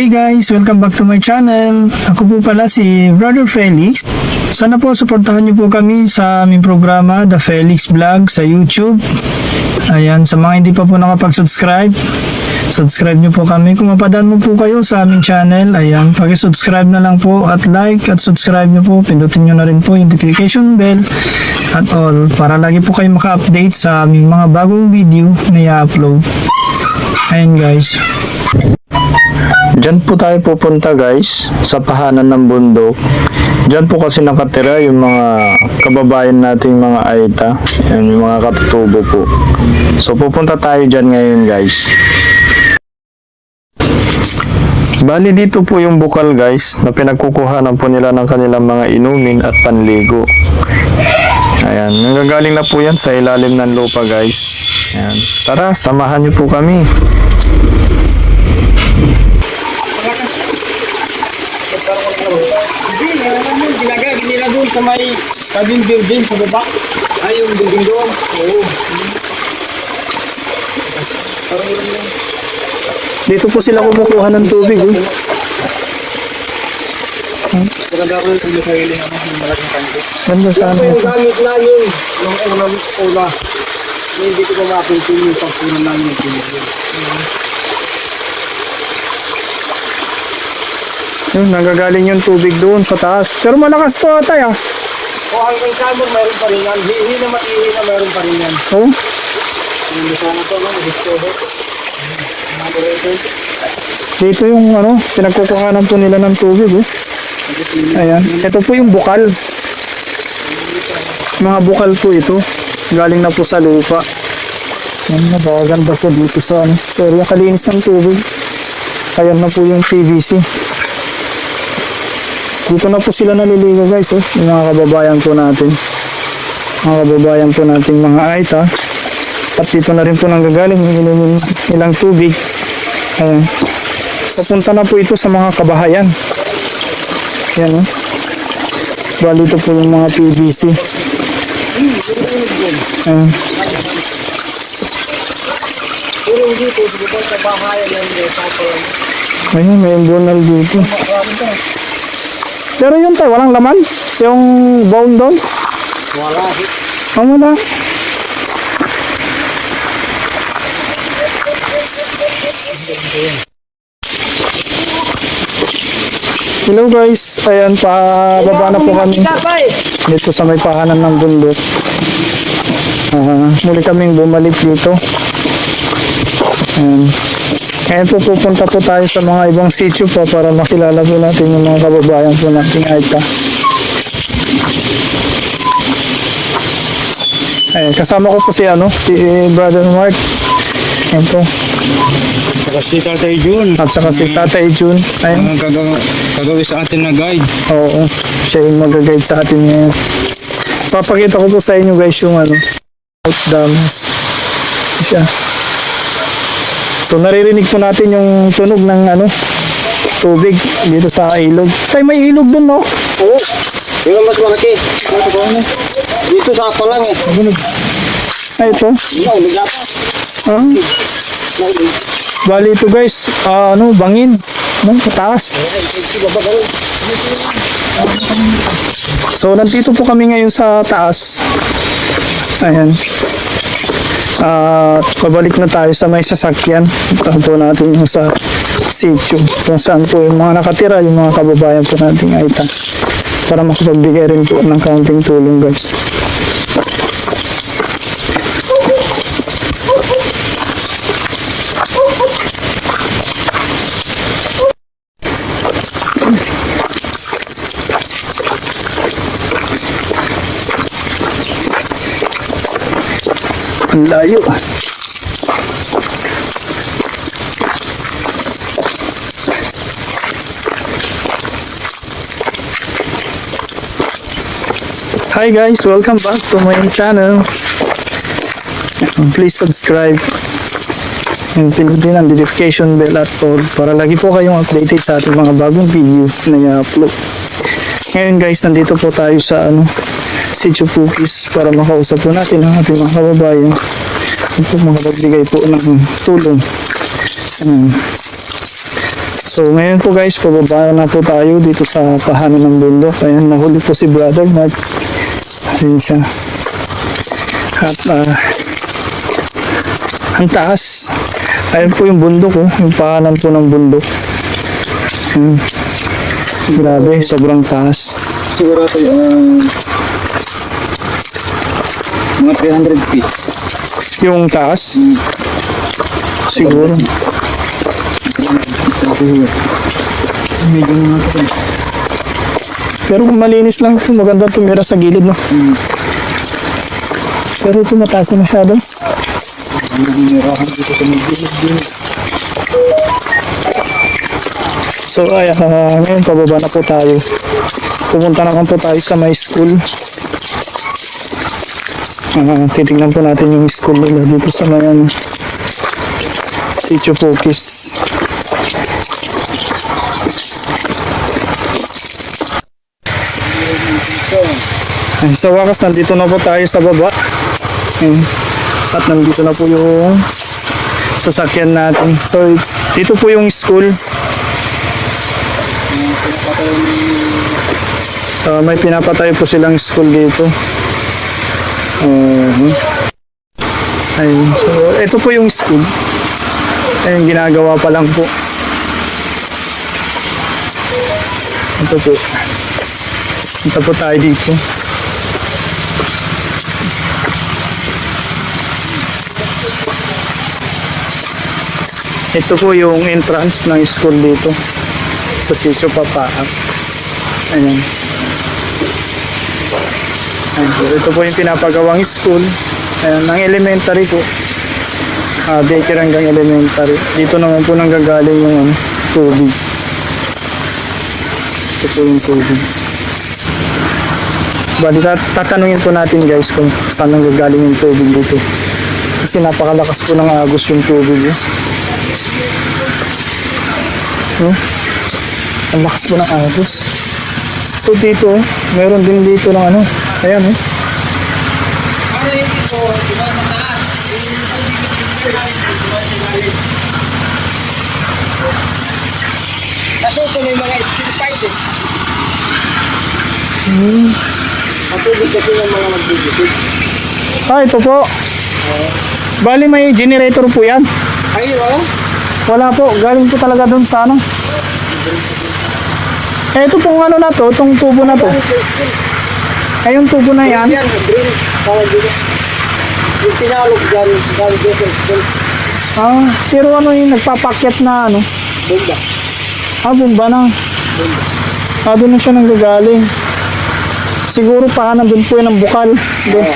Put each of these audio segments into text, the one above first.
Hey guys, welcome back to my channel. Ako po pala si Brother Felix. Sana po suportahan niyo po kami sa aming programa The Felix Vlog sa YouTube. Ayan, sa mga hindi pa po nakapag-subscribe, subscribe niyo po kami. Kung mapadaan mo po kayo sa aming channel, ayan, paki-subscribe na lang po at like at subscribe niyo po. Pindutin niyo na rin po yung notification bell at all para lagi po kayo maka-update sa aming mga bagong video na i-upload. Ayan guys. Diyan po tayo pupunta guys, sa pahanan ng bundok. Diyan po kasi nakatira yung mga kababayan nating mga Aita. Yan, yung mga katutubo po. So pupunta tayo diyan ngayon guys. Bali dito po yung bukal guys na pinagkukuhanan po nila ng kanilang mga inumin at panligo. Ayan, nanggagaling na po yan sa ilalim ng lupa guys. Ayan. Tara, samahan niyo po kami. Hindi, meron yun. Nila doon sa may cabin building sa baba. Ay, yung building doon. Oo. Parang yun lang. Dito po sila kumukuha ng tubig. Oh. Maganda ko yung sa hiling ano, yung malaking kanto. Ganda sana. Ito yung gamit namin nung unang. Hindi ko pa mapintin yung pagpunan namin yung tubig. Yun, nagagaling yung tubig doon sa taas. Pero malakas to atay ah. O hanggang summer, mayroon pa rin yan. Hihi na matihi na mayroon pa rin yan. Oh, Yung sana to, no? Ko. dito yung ano, pinagkukuhanan po nila ng tubig. Oh. Ayan. Ito po yung bukal. Mga bukal po ito. Galing na po sa lupa. Yan na, ganda po dito sa ano. Sorry, kalinis ng tubig. Ayan na po yung PVC. Dito na po sila naliligo guys, oh. Yung mga kababayan po natin. Mga kababayan po nating mga Aita. At dito na rin po nanggagaling yung nilang tubig. Ayan. Papunta na po ito sa mga kabahayan. Yan oh. Bali ito po yung mga PVC. Ayan. Ayun, may bunal dito. Pero yun tayo, walang laman. Yung bone doon. Wala. Ang wala. Hello guys, ayan pa baba na po kami dito sa may pahanan ng bundok. Ah, muli kaming bumalik dito. Ayan. Ngayon po pupunta po tayo sa mga ibang sitio po para makilala po natin yung mga kababayan po nating Aita. Ayan, kasama ko po si ano, si Brother Mark. Ayan po. Saka si Tatay Jun. At saka si Tatay Jun. Ayan. Ang gagawin sa atin na guide. Oo, siya yung mag-guide sa atin ngayon. Papakita ko po sa inyo guys yung ano, out dams. Siya. So naririnig po natin yung tunog ng ano, tubig dito sa ilog. Tay, may ilog dun no? Oo. Yung mas malaki. Ito ano. Dito sa ako lang eh. Ay, ito. Naulig na pa. Ah, bali ito guys, ah, ano, bangin. No, pataas. So, nandito po kami ngayon sa taas. Ayan. At pabalik na tayo sa may sasakyan. Puntahan po natin yung sa sitio. Kung saan po yung mga nakatira, yung mga kababayan po nating Aita. Para makapagbigay rin po ng kaunting tulong guys. Ang layo. Hi guys, welcome back to my channel. Please subscribe and pindutin ang notification bell at all para lagi po kayong updated sa ating mga bagong video na i-upload. Ngayon guys, nandito po tayo sa ano, Sitio Pukis para makausap po natin ang ating mga kababayan at po makapagbigay po ng tulong. Ayan. So ngayon po guys, pababa na po tayo dito sa pahanan ng bundok. Ayan, nahuli po si Brother Mark. Ayun siya. At ah, ang taas. Ayun po yung bundok oh, yung pahanan po ng bundok. Ayan. Grabe, sobrang taas. Siguro ito yung mga 300 feet. Yung taas. Siguro. Medyo mga ito. Pero kung malinis lang ito, maganda tumira sa gilid, no? Pero ito mataas na masyado. So, ay, ah, ngayon pababa na po tayo. Pupunta naman po tayo sa my school. Ah, titignan po natin yung school nila dito sa may ano, Sitio Pokis. Ay, sa wakas, nandito na po tayo sa baba. Ayun. At nandito na po yung sasakyan natin. So, dito po yung school. Uh, may pinapatayo po silang school dito. Uh, ayun. So, ito po yung school. Ayun, ginagawa pa lang po. Ito po. Ito po tayo dito. Ito po yung entrance ng school dito sa Sitio Papaan. Ayan. Ito po yung pinapagawang school. Ayan, ng elementary po. Ah, daycare hanggang elementary. Dito naman po nanggagaling yung ano, tubig. Ito po yung tubig. Bali, tat- tatanungin po natin guys kung saan nanggagaling yung tubig dito. Kasi napakalakas po ng agos yung tubig. Eh. No? Ang lakas po ng agos. So dito, meron din dito ng ano. Ayan eh. Ano yung ito? Diba sa taas? Kasi ito may mga steel eh. Hmm. Matubig kasi yung mga magbibigay. Ah, ito po. Bali may generator po yan. Ay, oh. Wala po. Galing po talaga dun sa ano. Eh, ito pong ano na to, itong tubo na to. Yung tubo na yan. Yan, green. Tawag dito. Yung tinalog dyan, dyan dito. Dyan, Ah, pero ano yung nagpapakyat na ano. bomba. Ah, bumba na. Ah, doon na siya nanggagaling. Siguro pa nandun po yun ang bukal. Doon.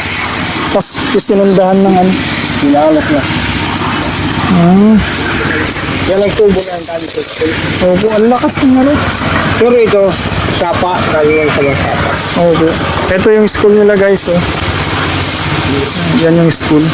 Tapos sinundahan ng ano. Tinalog na. Ah, Yan ang tubo na ang dami sa school. opo, ang lakas ng ano. Pero ito, sapa. Tayo lang sa mga sapa. Opo. Ito yung school nila guys, oh. Yan yung school.